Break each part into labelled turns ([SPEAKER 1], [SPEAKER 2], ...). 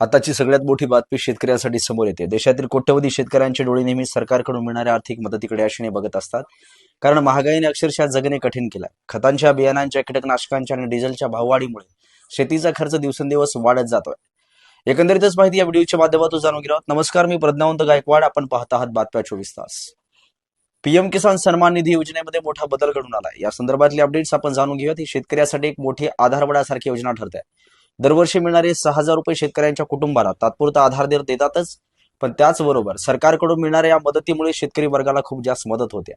[SPEAKER 1] आताची सगळ्यात मोठी बातमी शेतकऱ्यांसाठी समोर येते. देशातील कोट्यवधी शेतकऱ्यांचे डोळे नेहमी सरकारकडून मिळणाऱ्या आर्थिक मदतीकडे आशेने बघत असतात. कारण महागाईने अक्षरशः जगणे कठीण केलं. खतांच्या बियाणांच्या कीटकनाशकांच्या आणि डिझेलच्या भाववाढीमुळे शेतीचा खर्च दिवसेंदिवस वाढत जातोय. एकंदरीतच माहिती या व्हिडिओच्या माध्यमातून जाणून घेऊ नमस्कार मी प्रज्ञावंत गायकवाड. आपण पाहत आहात बातम्या चोवीस तास. पीएम किसान सन्मान निधी योजनेमध्ये मोठा बदल घडून आला या संदर्भातली अपडेट्स आपण जाणून घेऊयात. ही शेतकऱ्यासाठी एक मोठी आधारवडासारखी योजना ठरते. दरवर्षी मिळणारे सहा हजार रुपये शेतकऱ्यांच्या कुटुंबाला तात्पुरता आधार देतातच. पण त्याचबरोबर सरकारकडून मिळणाऱ्या या मदतीमुळे शेतकरी वर्गाला खूप जास्त मदत होते.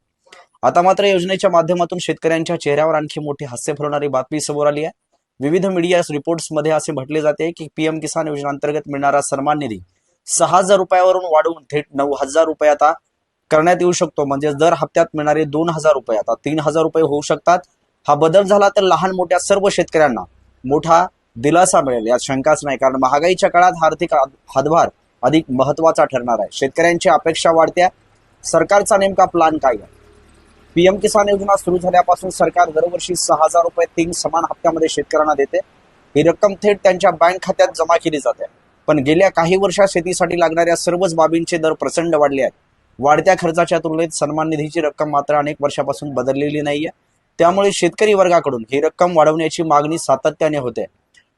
[SPEAKER 1] आता मात्र योजनेच्या माध्यमातून शेतकऱ्यांच्या चेहऱ्यावर आणखी मोठी हास्य फुलवणारी बातमी समोर आली आहे. विविध मीडिया रिपोर्ट्समध्ये असे म्हटले जाते की पीएम किसान योजनेअंतर्गत मिळणारा सन्मान निधी सहा हजार रुपयावरून वाढवून थेट नऊ हजार रुपये आता करण्यात येऊ शकतो. म्हणजे दर हप्त्यात मिळणारे दोन हजार रुपये आता तीन हजार रुपये होऊ शकतात. हा बदल झाला तर लहान मोठ्या सर्व शेतकऱ्यांना मोठा दिलासा मिळेल. यात शंकाच नाही कारण महागाईच्या काळात आर्थिक हातभार अधिक महत्त्वाचा ठरणार आहे. शेतकऱ्यांची अपेक्षा वाढत्या सरकारचा नेमका प्लान काय आहे? पीएम किसान योजना सुरू झाल्यापासून सरकार दरवर्षी सहा हजार रुपये तीन समान हप्त्यामध्ये शेतकऱ्यांना देते. ही रक्कम थेट त्यांच्या बँक खात्यात जमा केली जाते. पण गेल्या काही वर्षात शेतीसाठी लागणाऱ्या सर्वच बाबींचे दर प्रचंड वाढले आहेत. वाढत्या खर्चाच्या तुलनेत सन्मान निधीची रक्कम मात्र अनेक वर्षापासून बदललेली नाहीये. त्यामुळे शेतकरी वर्गाकडून ही रक्कम वाढवण्याची मागणी सातत्याने होते.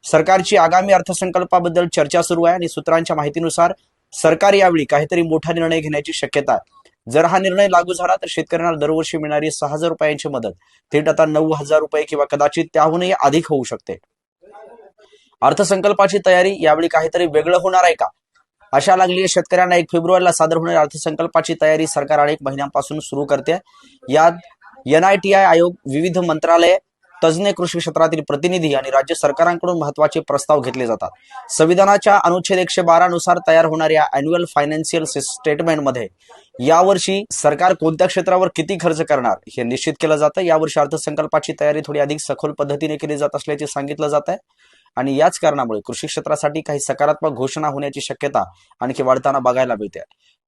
[SPEAKER 1] सरकारची आगामी अर्थसंकल्पाबद्दल चर्चा सुरू आहे आणि सूत्रांच्या माहितीनुसार सरकार यावेळी काहीतरी मोठा निर्णय घेण्याची शक्यता आहे. जर हा निर्णय लागू झाला तर शेतकऱ्यांना दरवर्षी मिळणारी सहा हजार रुपयांची मदत. थेट आता नऊ हजार रुपये किंवा कदाचित त्याहूनही अधिक होऊ शकते. अर्थसंकल्पाची तयारी यावेळी काहीतरी वेगळं होणार आहे का? आशा लागली शेतकऱ्यांना एक फेब्रुवारीला सादर होणाऱ्या अर्थसंकल्पाची तयारी सरकार अनेक महिन्यांपासून सुरू करते. यात एनआयटीआय आयोग विविध मंत्रालय तज्ज्ञ कृषी क्षेत्रातील प्रतिनिधी आणि राज्य सरकारांकडून महत्त्वाचे प्रस्ताव घेतले जातात. संविधानाच्या अनुच्छेद एकशे बारा नुसार तयार होणाऱ्या अॅन्युअल फायनान्शियल स्टेटमेंटमध्ये यावर्षी सरकार कोणत्या क्षेत्रावर किती खर्च करणार हे निश्चित केलं जातं. यावर्षी अर्थसंकल्पाची तयारी थोडी अधिक सखोल पद्धतीने केली जात असल्याचे सांगितलं जात आहे आणि याच कारणामुळे कृषी क्षेत्रासाठी काही सकारात्मक घोषणा होण्याची शक्यता आणखी वाढताना बघायला मिळते.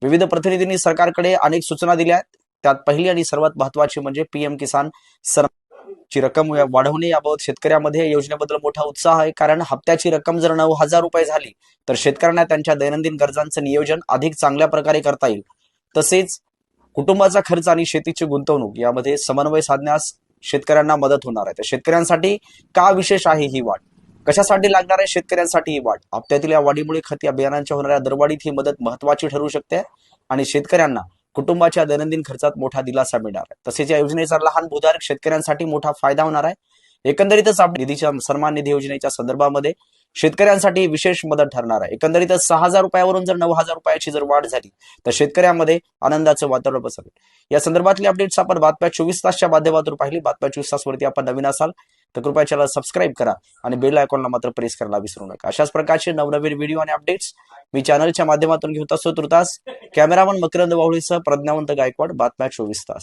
[SPEAKER 1] विविध प्रतिनिधींनी सरकारकडे अनेक सूचना दिल्या आहेत. त्यात पहिली आणि सर्वात महत्वाची म्हणजे पीएम किसान सर ची रक्कम वाढवणे याबाबत शेतकऱ्यामध्ये योजनेबद्दल मोठा उत्साह आहे. कारण हप्त्याची रक्कम जर नऊ हजार रुपये झाली तर शेतकऱ्यांना त्यांच्या दैनंदिन गरजांचं नियोजन अधिक चांगल्या प्रकारे करता येईल. तसेच कुटुंबाचा खर्च आणि शेतीची गुंतवणूक यामध्ये समन्वय साधण्यास शेतकऱ्यांना मदत होणार आहे. तर शेतकऱ्यांसाठी का विशेष आहे ही वाढ कशासाठी लागणार आहे शेतकऱ्यांसाठी ही वाढ हप्त्यातील या वाढीमुळे खत या बियाणांच्या होणाऱ्या दरवाढीत ही मदत महत्वाची ठरू शकते आणि शेतकऱ्यांना कुटुंबाच्या दैनंदिन खर्चात मोठा दिलासा मिळणार आहे. तसेच या योजनेचा लहान भूधारक शेतकऱ्यांसाठी मोठा फायदा होणार आहे. एकंदरीतच आपण निधीच्या सन्मान निधी योजनेच्या संदर्भामध्ये शेतकऱ्यांसाठी विशेष मदत ठरणार आहे. एकंदरीतच सहा हजार रुपयावरून जर नऊ हजार रुपयाची जर वाढ झाली तर शेतकऱ्यांमध्ये आनंदाचं वातावरण पसरेल. या संदर्भातली अपडेट्स आपण बातम्या चोवीस तासच्या माध्यमातून पाहिली. बातम्या चोवीस तासवरती आपण नवीन असाल. तर कृपया चॅनल सबस्क्राईब करा आणि बेल आयकॉनला मात्र प्रेस करायला विसरू नका. अशाच प्रकारचे नवनवीन व्हिडिओ आणि अपडेट्स मी चॅनलच्या माध्यमातून घेत असतो तुर्तास कॅमेरामन मकरंद वावळीसह प्रज्ञावंत गायकवाड बातम्या चोवीस तास.